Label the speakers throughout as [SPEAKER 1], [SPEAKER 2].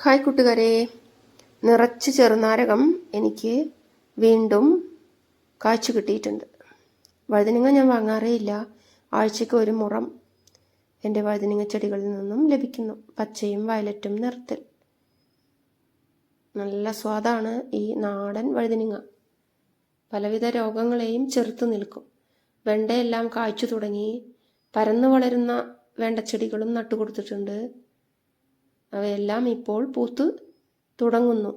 [SPEAKER 1] Hi കൂട്ടുകാരെ. നിറച്ച് ചെറുനാരകം എനിക്ക് വീണ്ടും കാച്ചു കിട്ടിയിട്ടുണ്ട്. വഴുതനങ്ങ ഞാൻ വാങ്ങാറേ ഇല്ല. ആഴ്ചയ്ക്ക് ഒരു മുറം എന്റെ വഴുതനങ്ങ ചെടികളിൽ നിന്നും ലഭിക്കുന്നു. പച്ചയും വയലറ്റും നിറത്തിൽ. നല്ല സ്വാദാണ് ഈ നാടൻ വഴുതനങ്ങ. പലവിധ രോഗങ്ങളെയും ചെറുത്തു നിൽക്കും. വെണ്ടയെല്ലാം കായ്ച്ചു തുടങ്ങി പരന്നു വളരുന്ന വേണ്ട ചെടികളും നട്ടുകൊടുത്തിട്ടുണ്ട്. അവയെല്ലാം ഇപ്പോൾ പൂത്ത് തുടങ്ങുന്നു.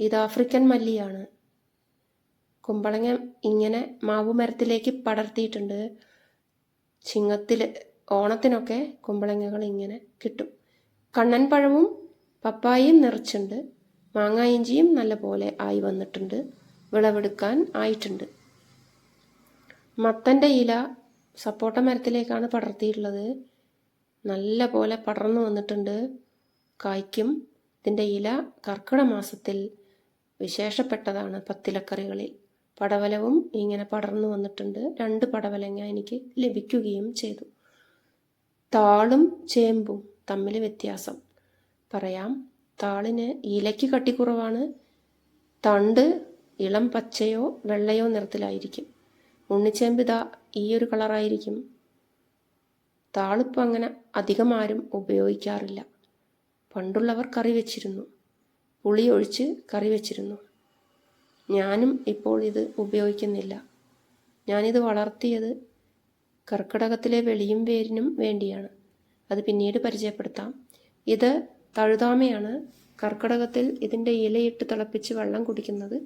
[SPEAKER 1] ഇത് ആഫ്രിക്കൻ മല്ലിയാണ്. കുമ്പളങ്ങ ഇങ്ങനെ മാവു മരത്തിലേക്ക് പടർത്തിയിട്ടുണ്ട്. ചിങ്ങത്തിൽ ഓണത്തിനൊക്കെ കുമ്പളങ്ങകൾ ഇങ്ങനെ കിട്ടും. കണ്ണൻ പഴവും പപ്പായയും നിറച്ചുണ്ട് മാങ്ങ ഇഞ്ചിയും നല്ലപോലെ ആയി വന്നിട്ടുണ്ട്. വിളവെടുക്കാൻ ആയിട്ടുണ്ട്. മത്തന്റെ ഇല സപ്പോട്ട മരത്തിലേക്കാണ് പടർത്തിയിട്ടുള്ളത്. നല്ല പോലെ പടർന്നു വന്നിട്ടുണ്ട്. കായ്ക്കും. ഇതിന്റെ ഇല കർക്കിട മാസത്തിൽ വിശേഷപ്പെട്ടതാണ് പത്തിലക്കറികളിൽ. പടവലവും ഇങ്ങനെ പടർന്നു വന്നിട്ടുണ്ട്. രണ്ട് പടവലങ്ങ എനിക്ക് ലഭിക്കുകയും ചെയ്തു. താളും ചേമ്പും തമ്മിൽ വ്യത്യാസം. പറയാം താളിന് ഇലയ്ക്ക് കട്ടിക്കുറവാണ്. തണ്ട് ഇളം പച്ചയോ വെള്ളയോ നിറത്തിലായിരിക്കും. ഉണ്ണിച്ചേമ്പ് ഇതാ ഈ ഒരു കളറായിരിക്കും. താളിപ്പോൾ അങ്ങനെ അധികം ആരും ഉപയോഗിക്കാറില്ല. പണ്ടുള്ളവർ കറി വെച്ചിരുന്നു പുളി ഒഴിച്ച് കറി വെച്ചിരുന്നു ഞാനും ഇപ്പോൾ ഇത് ഉപയോഗിക്കുന്നില്ല. ഞാനിത് വളർത്തിയത് കർക്കിടകത്തിലെ വെളിയും വേരിനും വേണ്ടിയാണ്. അത് പിന്നീട് പരിചയപ്പെടുത്താം. ഇത് തഴുതാമയാണ്. കർക്കിടകത്തിൽ ഇതിന്റെ ഇലയിട്ട് തിളപ്പിച്ച് വെള്ളം കുടിക്കുന്നത്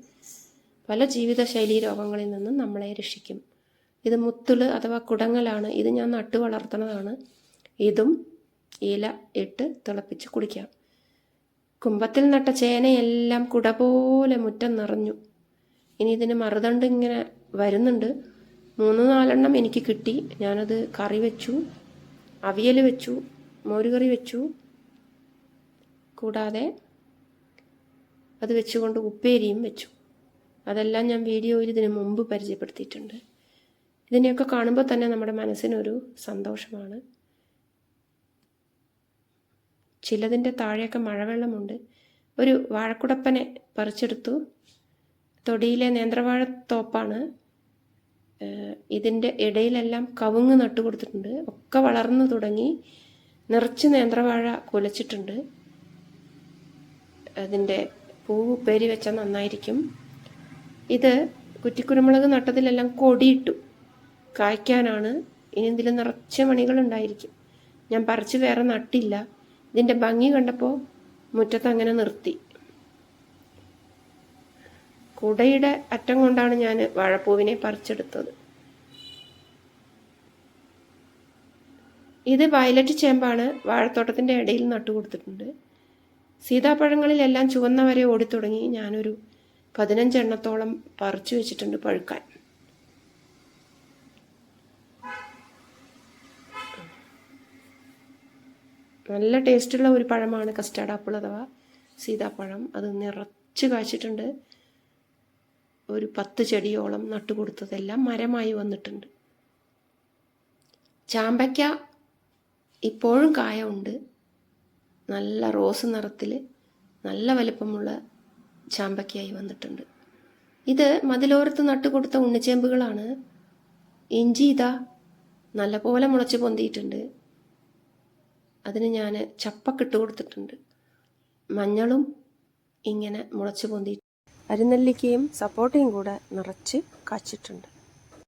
[SPEAKER 1] പല ജീവിതശൈലി രോഗങ്ങളിൽ നിന്നും നമ്മളെ രക്ഷിക്കും. ഇത് മുത്തുൾ അഥവാ കുടങ്ങലാണ്. ഇത് ഞാൻ നട്ടു വളർത്തുന്നതാണ്. ഇതും ഇല ഇട്ട് തിളപ്പിച്ച് കുടിക്കാം. കുമ്പത്തിൽ നട്ട ചേനയെല്ലാം കുട പോലെ മുറ്റം നിറഞ്ഞു. ഇനി ഇതിന് മറുതണ്ട് ഇങ്ങനെ വരുന്നുണ്ട്. മൂന്ന് നാലെണ്ണം എനിക്ക് കിട്ടി. ഞാനത് കറി വെച്ചു അവിയൽ വെച്ചു മോരുകറി വെച്ചു. കൂടാതെ അത് വെച്ചുകൊണ്ട് ഉപ്പേരിയും വെച്ചു. അതെല്ലാം ഞാൻ വീഡിയോയിൽ ഇതിന് മുമ്പ് പരിചയപ്പെടുത്തിയിട്ടുണ്ട്. ഇതിനെയൊക്കെ കാണുമ്പോൾ തന്നെ നമ്മുടെ മനസ്സിനൊരു സന്തോഷമാണ്. ചിലതിന്റെ താഴെയൊക്കെ മഴവെള്ളമുണ്ട്. ഒരു വാഴക്കുടപ്പനെ പറിച്ചെടുത്തു. തൊടിയിലെ നേന്ത്രവാഴ തോപ്പാണ്. ഇതിന്റെ ഇടയിലെല്ലാം കവുങ്ങ് നട്ടു കൊടുത്തിട്ടുണ്ട് ഒക്കെ വളർന്നു തുടങ്ങി നിറച്ച് നേന്ത്രവാഴ കുലച്ചിട്ടുണ്ട്. അതിന്റെ പൂവ് ഉപ്പേരി വെച്ചാൽ നന്നായിരിക്കും. ഇത് കുറ്റിക്കുരുമുളക് നട്ടതിലെല്ലാം കൊടിയിട്ടു കായ്ക്കാനാണ്. ഇനി ഇതിൽ നിറച്ച് മണികളുണ്ടായിരിക്കും. ഞാൻ പറിച്ച് വേറെ നട്ടില്ല. ഇതിന്റെ ഭംഗി കണ്ടപ്പോൾ മുറ്റത്തങ്ങനെ നിർത്തി. കുടയുടെ അറ്റം കൊണ്ടാണ് ഞാൻ വാഴപ്പൂവിനെ പറിച്ചെടുത്തത്. ഇത് വയലറ്റ് ചേമ്പാണ് വാഴത്തോട്ടത്തിന്റെ ഇടയിൽ നട്ടു കൊടുത്തിട്ടുണ്ട്. സീതാപ്പഴങ്ങളിലെല്ലാം ചുവന്ന വരെ ഓടിത്തുടങ്ങി ഞാനൊരു പതിനഞ്ചെണ്ണത്തോളം പറിച്ചു വെച്ചിട്ടുണ്ട് പഴുക്കാൻ. നല്ല ടേസ്റ്റുള്ള ഒരു പഴമാണ് കസ്റ്റാർഡ് ആപ്പിൾ അഥവാ സീതാപ്പഴം. അത് നിറച്ച് കാച്ചിട്ടുണ്ട്. ഒരു പത്ത് ചെടിയോളം നട്ടുകൊടുത്തതെല്ലാം മരമായി വന്നിട്ടുണ്ട്. ചാമ്പയ്ക്ക ഇപ്പോഴും കായ ഉണ്ട് നല്ല റോസ് നിറത്തിൽ നല്ല വലിപ്പമുള്ള ചാമ്പയ്ക്കായി വന്നിട്ടുണ്ട്. ഇത് മതിലോരത്ത് നട്ടുകൊടുത്ത ഉണ്ണിച്ചേമ്പുകളാണ്. ഇഞ്ചി ഇതാ നല്ലപോലെ മുളച്ച് പൊന്തിയിട്ടുണ്ട്. അതിന് ഞാൻ ചപ്പക്കിട്ട് കൊടുത്തിട്ടുണ്ട്. മഞ്ഞളും ഇങ്ങനെ മുളച്ച് പൊന്തി അരിനെല്ലിക്കയും സപ്പോട്ടയും കൂടെ നിറച്ച് കാച്ചിട്ടുണ്ട്.